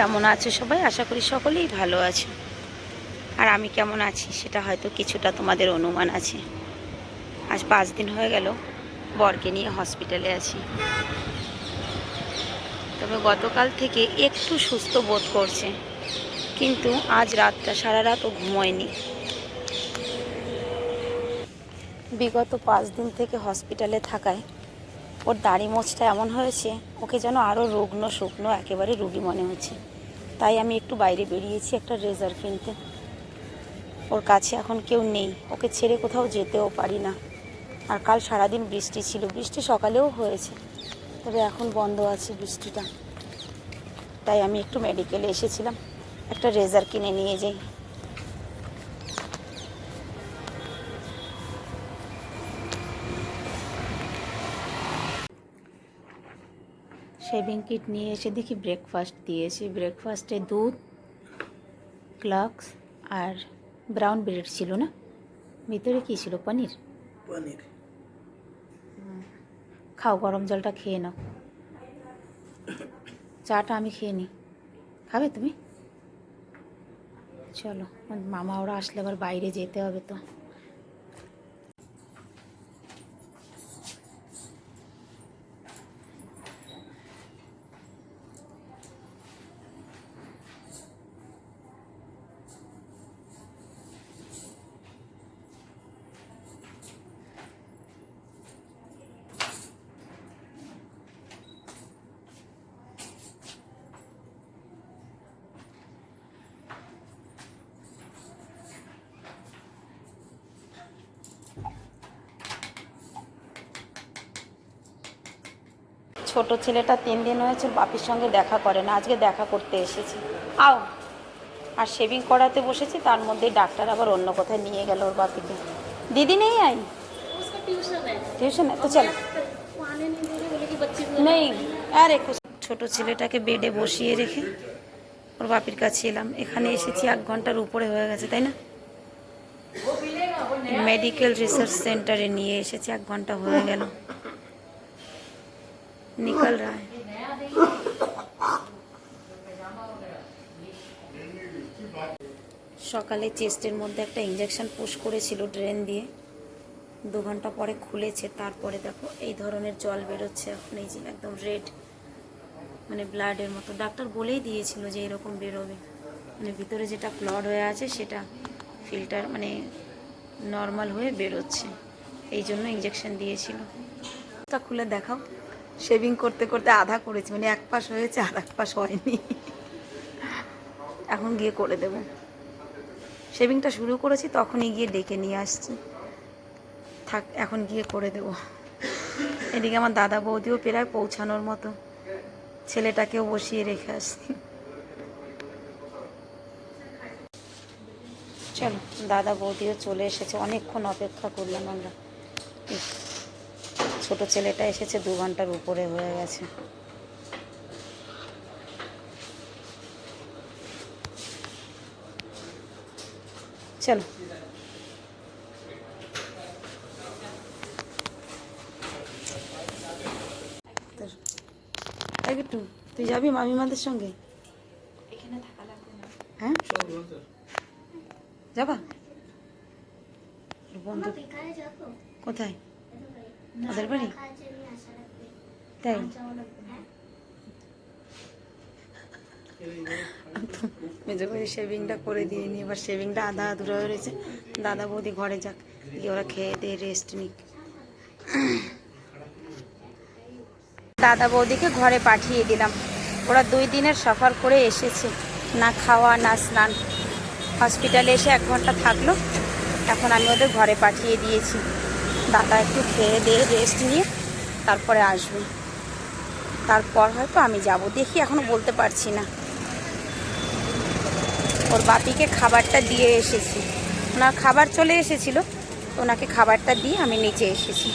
কেমন আছো সবাই? আশা করি সকলেই ভালো আছে। আর আমি কেমন আছি সেটা হয়তো কিছুটা তোমাদের অনুমান আছে। আজ পাঁচ দিন হয়ে গেল, বরকে নিয়ে হসপিটালে আছি। তবে গতকাল থেকে একটু সুস্থ বোধ করছে। কিন্তু আজ রাতটা, সারা রাত ও ঘুমোয়নি। বিগত পাঁচ দিন থেকে হসপিটালে থাকায় ওর দাড়ি মোচটা এমন হয়েছে, ওকে যেন আরও রুগ্ন শুকনো একেবারে রুগী মনে হচ্ছে। তাই আমি একটু বাইরে বেরিয়েছি একটা রেজার কিনতে। ওর কাছে এখন কেউ নেই। ওকে ছেড়ে কোথাও যেতেও পারি না। আর কাল সারাদিন বৃষ্টি ছিল। বৃষ্টি সকালেও হয়েছে। তবে এখন বন্ধ আছে বৃষ্টিটা। তাই আমি একটু মেডিকেলে এসেছিলাম। একটা রেজার কিনে নিয়ে যাই। শেভিং কিট নিয়ে এসে দেখি ব্রেকফাস্ট দিয়েছি। ব্রেকফাস্টে দুধ ক্লাক্স আর ব্রাউন ব্রেড ছিল না? ভিতরে কী ছিল? পনির? পনির। খাও গরম জলটা খেয়ে নাও। চাটা আমি খেয়ে নিই খাবে তুমি? চলো মামা ওরা আসলে আবার বাইরে যেতে হবে তো। ছোট ছেলেটা তিন দিন হয়েছে বাপির সঙ্গে দেখা করে না আজকে দেখা করতে এসেছি। আও আর শেভিং করাতে বসেছি তার মধ্যে ডাক্তার আবার অন্য কোথায় নিয়ে গেল ওর বাপিকে। দিদি নেই আই? টিউশনে তো চলো। নেই আরে ছোট ছেলেটাকে বেডে বসিয়ে রেখে ওর বাপির কাছে এলাম। এখানে এসেছি এক ঘণ্টার উপরে হয়ে গেছে তাই না? মেডিকেল রিসার্চ সেন্টারে নিয়ে এসেছি এক ঘণ্টা হয়ে গেল। নিকল রায় সকালে চেস্টের মধ্যে একটা ইঞ্জেকশন পুশ করেছিল ড্রেন দিয়ে। দু ঘণ্টা পরে খুলেছে, তারপরে দেখো এই ধরনের জল বেরোচ্ছে। এখন এই যে একদম রেড মানে ব্লাডের মতো। ডাক্তার বলেই দিয়েছিল যে এরকম বেরোবে। মানে ভিতরে যেটা ক্লড হয়ে আছে, সেটা ফিল্টার মানে নর্মাল হয়ে বেরোচ্ছে। এই জন্য ইঞ্জেকশন দিয়েছিল। তা খুলে দেখাও। শেভিং করতে করতে আধা করেছি মানে এক পাশ হয়েছে আর এক পাশ হয়নি। এখন গিয়ে করে দেব। শেভিংটা শুরু করেছি, তখনই গিয়ে ডেকে নিয়ে আসছি। থাক, এখন গিয়ে করে দেব। এদিকে আমার দাদা বৌদিও প্রায় পৌঁছানোর মতো। ছেলেটাকেও বসিয়ে রেখে আসছি। চলো, দাদা বৌদিও চলে এসেছে। অনেকক্ষণ অপেক্ষা করলাম আমরা। ছোট ছেলেটা এসেছে দু ঘণ্টার উপরে হয়ে গেছে। চলো। একটু তুই যাবি মামিমাদের সঙ্গে? এখানে থাকা লাগবে না। হ্যাঁ? যাবা? বন্ধু। যাব? কোথায়? ওদের বাড়ি? তাই? মেজো করে শেভিংটা করে দিয়ে নি এবার শেভিংটা আধা আধুরা হয়ে রয়েছে। দাদা বৌদি ঘরে যাক, গিয়ে ওরা খেয়ে দিয়ে রেস্ট নিক। দাদা বৌদিকে ঘরে পাঠিয়ে দিলাম। ওরা দুই দিনের সফর করে এসেছে। না খাওয়া, না স্নান। হসপিটালে এসে এক ঘণ্টা থাকল। এখন আমি ওদের ঘরে পাঠিয়ে দিয়েছি। দাদা একটু খেয়ে দিয়ে রেস্ট নিয়ে তারপরে আসবে। তারপর হয়তো আমি যাব। দেখি এখনও বলতে পারছি না। ওর বাপিকে খাবারটা দিয়ে এসেছি। ওনার খাবার চলে এসেছিল। ওনাকে খাবারটা দিয়ে আমি নিচে এসেছি।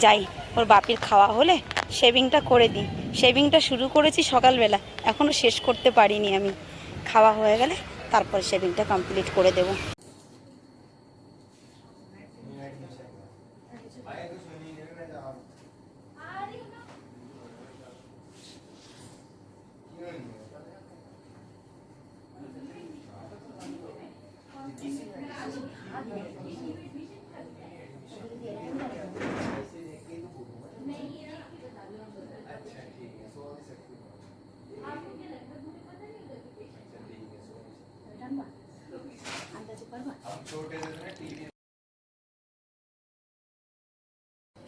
যাই, ওর বাপির খাওয়া হলে শেভিংটা করে দিই। শেভিংটা শুরু করেছি সকালবেলা। এখনও শেষ করতে পারিনি আমি। খাওয়া হয়ে গেলে তারপর শেভিংটা কমপ্লিট করে দেবো।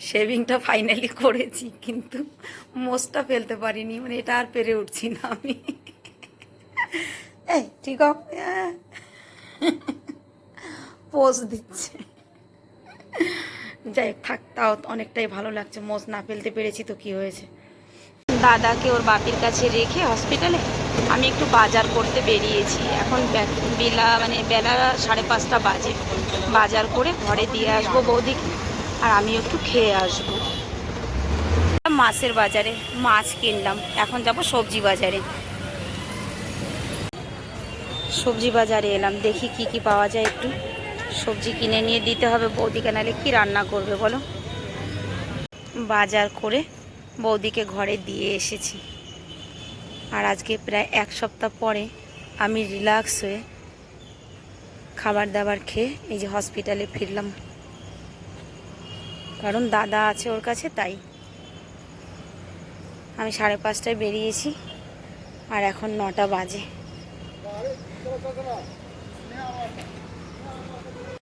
শেভিংটা ফাইনালি করেছি, কিন্তু মোষটা ফেলতে পারিনি মানে এটা আর পেরে উঠছি না আমি। এই, ঠিক পোজ দিচ্ছে। যাই থাক, তাও অনেকটাই ভালো লাগছে, মোষ না ফেলতে পেরেছি তো কি হয়েছে। দাদাকে ওর বাপির কাছে রেখে হসপিটালে আমি একটু বাজার করতে বেরিয়েছি। এখন বেলা মানে বেলা সাড়ে পাঁচটা বাজে। বাজার করে ঘরে দিয়ে আসব বৌদিকে। আর আমি একটু খেয়ে আসব। মাছের বাজারে মাছ কিনলাম। এখন যাব সবজি বাজারে। সবজি বাজারে এলাম। দেখি কি কি পাওয়া যায় একটু। সবজি কিনে নিয়ে দিতে হবে। বৌদিকে নাহলে কি রান্না করবে বলো? বাজার করে বৌদিকে ঘরে দিয়ে এসেছি। আর আজকে প্রায় এক সপ্তাহ পরে আমি রিল্যাক্স হয়ে খাবার দাবার খেয়ে এই যে হসপিটালে ফিরলাম। কারণ দাদা আছে ওর কাছে তাই। আমি সাড়ে পাঁচটায় বেরিয়েছি আর এখন নটা বাজে।